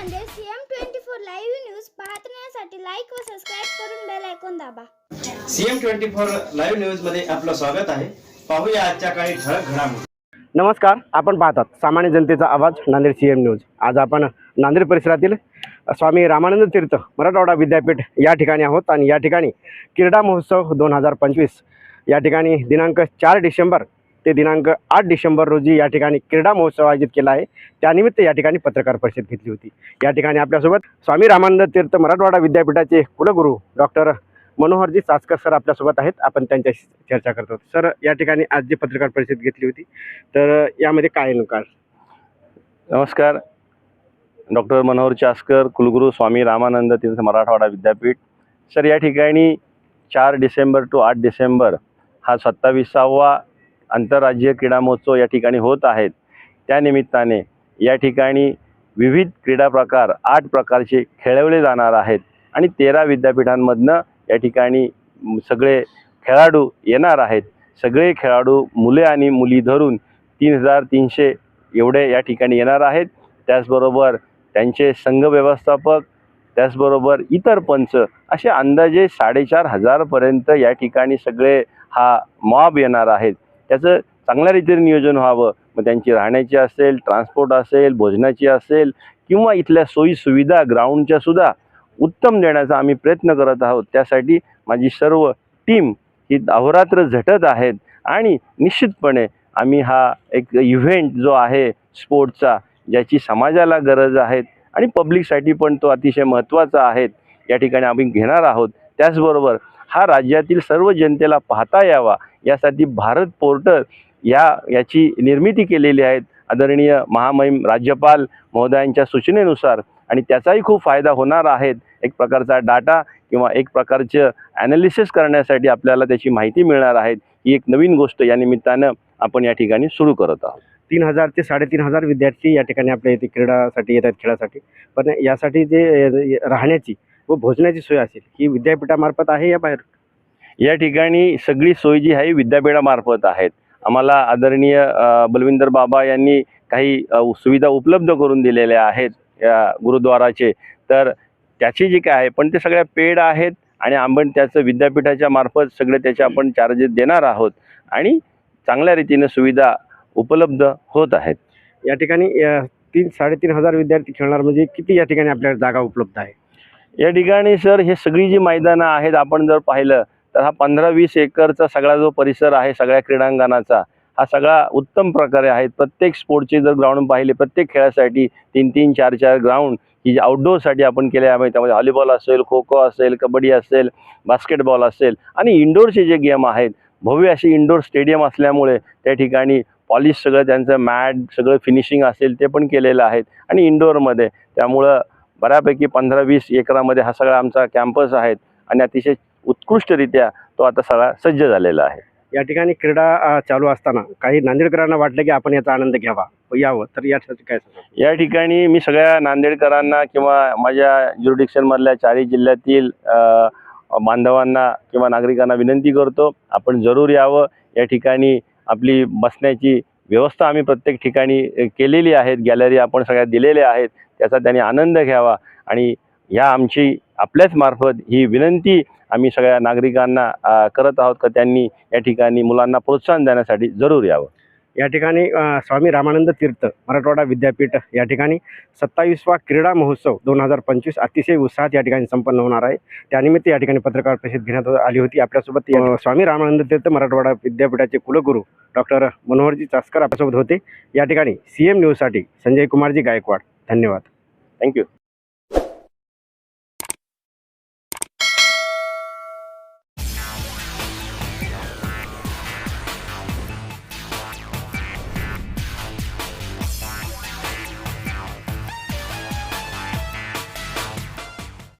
Nanded CM twenty four live news पाहण्यासाठी like व subscribe करून बेल ऐकून दाबा. सीएम ट्वेंटी फोर लाईव्ह न्यूजमध्ये आपलं स्वागत आहे. पाहूया आजच्या काही ठळक घडामोडी. नमस्कार आपण पाहतात सामान्य जनतेचा आवाज नांदेड सी एम न्यूज आज आपण नांदेड परिसरातील स्वामी रामानंद तीर्थ मराठवाडा विद्यापीठ या ठिकाणी आहोत आणि या ठिकाणी क्रीडा महोत्सव दोन हजार पंचवीस या ठिकाणी दिनांक चार डिसेंबर ते दिनांक आठ डिसेंबर रोजी या ठिकाणी क्रीडा महोत्सव आयोजित केला आहे. त्यानिमित्त या ठिकाणी पत्रकार परिषद घेतली होती. या ठिकाणी आपल्यासोबत स्वामी रामानंद तीर्थ मराठवाडा विद्यापीठाचे कुलगुरू डॉक्टर मनोहरजी चाचकर सर आपल्यासोबत आहेत. आपण त्यांच्याशी चर्चा करतो सर या ठिकाणी आज जी पत्रकार परिषद घेतली होती तर यामध्ये काय नेमका नमस्कार. डॉक्टर मनोहर चास्कर कुलगुरू स्वामी रामानंद तीर्थ मराठवाडा विद्यापीठ. सर या ठिकाणी चार डिसेंबर टू आठ डिसेंबर हा सत्तावीसावा आंतरराज्यीय क्रीडा महोत्सव या ठिकाणी होत आहेत. त्यानिमित्ताने या ठिकाणी विविध क्रीडा प्रकार आठ प्रकारचे खेळवले जाणार आहेत आणि तेरा विद्यापीठांमधनं या ठिकाणी सगळे खेळाडू येणार आहेत. सगळे खेळाडू मुले आणि मुली धरून तीन हजार तीनशे एवढे या ठिकाणी येणार आहेत. त्याचबरोबर त्यांचे संघ व्यवस्थापक त्याचबरोबर इतर पंच असे अंदाजे साडेचार हजारपर्यंत या ठिकाणी सगळे हा मॉब येणार आहेत. त्याचं चांगल्या रीतीने नियोजन व्हावं. मग त्यांची राहण्याची असेल ट्रान्सपोर्ट असेल भोजनाची असेल किंवा इथल्या सोयीसुविधा ग्राउंडच्या सुद्धा उत्तम देण्याचा आम्ही प्रयत्न करत आहोत. त्यासाठी माझी सर्व टीम ही अहोरात्र झटत आहेत आणि निश्चितपणे आम्ही हा एक इव्हेंट जो आहे स्पोर्टचा ज्याची समाजाला गरज आहे आणि पब्लिकसाठी पण तो अतिशय महत्त्वाचा आहे या ठिकाणी आम्ही घेणार आहोत. त्याचबरोबर हा राज्यातील सर्व जनतेला पाहता यावा यासाठी भारत पोर्टल या याची निर्मिती केलेली आहेत. आदरणीय महामहिम राज्यपाल महोदयांच्या सूचनेनुसार आणि त्याचाही खूप फायदा होणार आहेत. एक प्रकारचा डाटा किंवा एक प्रकारचं ॲनालिसिस करण्यासाठी आपल्याला त्याची माहिती मिळणार आहे. ही एक नवीन गोष्ट या निमित्तानं आपण या ठिकाणी सुरू करत आहोत. तीन हजार ते साडेतीन हजार विद्यार्थी या ठिकाणी आपल्या इथे क्रीडासाठी येतात खेळासाठी. पण यासाठी जे राहण्याची व भोजनाची सोय असेल ही विद्यापीठामार्फत आहे या बाहेर? या ठिकाणी सगळी सोय जी आहे विद्यापीठामार्फत आहेत. आम्हाला आदरणीय बलविंदर बाबा यांनी काही सुविधा उपलब्ध करून दिलेल्या आहेत या गुरुद्वाराचे. तर त्याची जी काय आहे पण ते सगळ्या पेड आहेत आणि आपण त्याचं विद्यापीठाच्या मार्फत सगळे त्याचे आपण चार्जेस देणार आहोत. आणि चांगल्या रीतीने सुविधा उपलब्ध होत आहेत. या ठिकाणी तीन साडेतीन हजार विद्यार्थी खेळणार म्हणजे किती या ठिकाणी आपल्याला जागा उपलब्ध आहे? या ठिकाणी सर हे सगळी जी मैदानं आहेत आपण जर पाहिलं तर हा पंधरा वीस एकरचा सगळा जो परिसर आहे सगळ्या क्रीडांगणाचा हा सगळा उत्तम प्रकारे आहे. प्रत्येक स्पोर्टचे जर ग्राउंड पाहिले प्रत्येक खेळासाठी तीन तीन चार चार ग्राउंड ही जी आउटडोअरसाठी आपण केले आहे. त्यामध्ये व्हॉलीबॉल असेल खो खो असेल कबड्डी असेल बास्केटबॉल असेल आणि इंडोरचे जे गेम आहेत भव्य असे इंडोर स्टेडियम असल्यामुळे त्या ठिकाणी पॉलिश सगळं त्यांचं मॅट सगळं फिनिशिंग असेल ते पण केलेलं आहेत आणि इनडोअरमध्ये त्यामुळं बऱ्यापैकी पंधरा वीस एकरामध्ये हा सगळा आमचा कॅम्पस आहे आणि अतिशय उत्कृष्टरित्या तो आता सगळा सज्ज झालेला आहे. या ठिकाणी क्रीडा चालू असताना काही नांदेडकरांना वाटलं की आपण याचा आनंद घ्यावा. व यावं. तर यासाठी काय या ठिकाणी मी सगळ्या नांदेडकरांना किंवा माझ्या ज्युरिडिक्शनमधल्या चारही जिल्ह्यातील बांधवांना किंवा नागरिकांना विनंती करतो आपण जरूर यावं. या ठिकाणी आपली बसण्याची व्यवस्था आम्ही प्रत्येक ठिकाणी केलेली आहेत. गॅलरी आपण सगळ्या दिलेल्या आहेत. त्याचा त्यांनी आनंद घ्यावा आणि ह्या आमची आपल्याच मार्फत ही विनंती आम्ही सगळ्या नागरिकांना करत आहोत का त्यांनी या ठिकाणी मुलांना प्रोत्साहन देण्यासाठी जरूर यावं. या ठिकाणी स्वामी रामानंद तीर्थ मराठवाडा विद्यापीठ या ठिकाणी सत्तावीसवा क्रीडा महोत्सव दोन हजार पंचवीस अतिशय उत्साहात या ठिकाणी संपन्न होणार आहे. त्यानिमित्त या ठिकाणी पत्रकार परिषद घेण्यात आली होती. आपल्यासोबत स्वामी रामानंद तीर्थ मराठवाडा विद्यापीठाचे कुलगुरू डॉक्टर मनोहरजी चास्कर आपल्यासोबत होते. या ठिकाणी सी एम न्यूजसाठी संजय कुमारजी गायकवाड. धन्यवाद. थँक्यू